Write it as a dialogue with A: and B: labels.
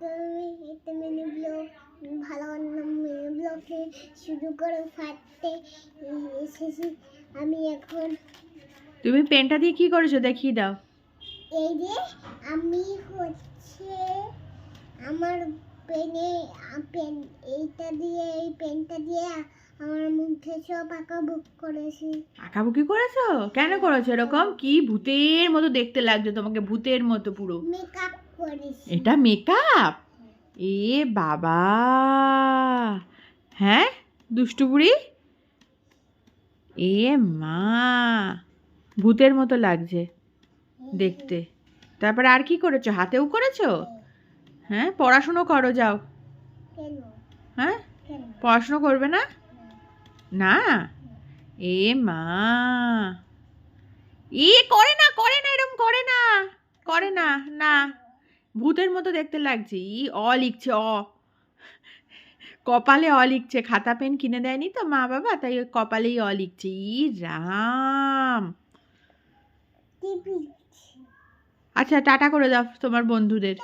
A: Mini blog ভালো mini ব্লগে শুরু করে ফাটতে এসেছি। আমি এখন
B: তুমি পেনটা দিয়ে কি করেছ দেখিয়ে দাও।
A: এই যে আমি হচ্ছে আমার পেনে পেন এইটা দিয়ে এই পেনটা দিয়ে আমার মুখে সব আঁকা বুক করেছি।
B: আঁকাবুকি করেছ? কেন করেছ এরকম? কি ভূতের মতো দেখতে লাগছে তোমাকে ভূতের মতো পুরো।
A: মেকআপ
B: এটা মেকআপ এ বাবা। হ্যাঁ দুষ্টু বুড়ি? এ মা। ভূতের মতো লাগছে দেখতে। তারপর আর কি করেছ? হাতেও করেছ? হ্যাঁ পড়াশুনো করো যাও। হ্যাঁ পড়াশুনো করবে না? না? এ মা। এ করে না করে না এরম করে না। করে না না। ভূতের মতো দেখতে লাগছে। ই অ লিখছে অ। কপালে অ লিখছে খাতা পেন কিনে দেয়নি তো মা বাবা তাই কপালেই অ লিখছে। ই রাম। আচ্ছা টাটা করে দাও তোমার বন্ধুদের।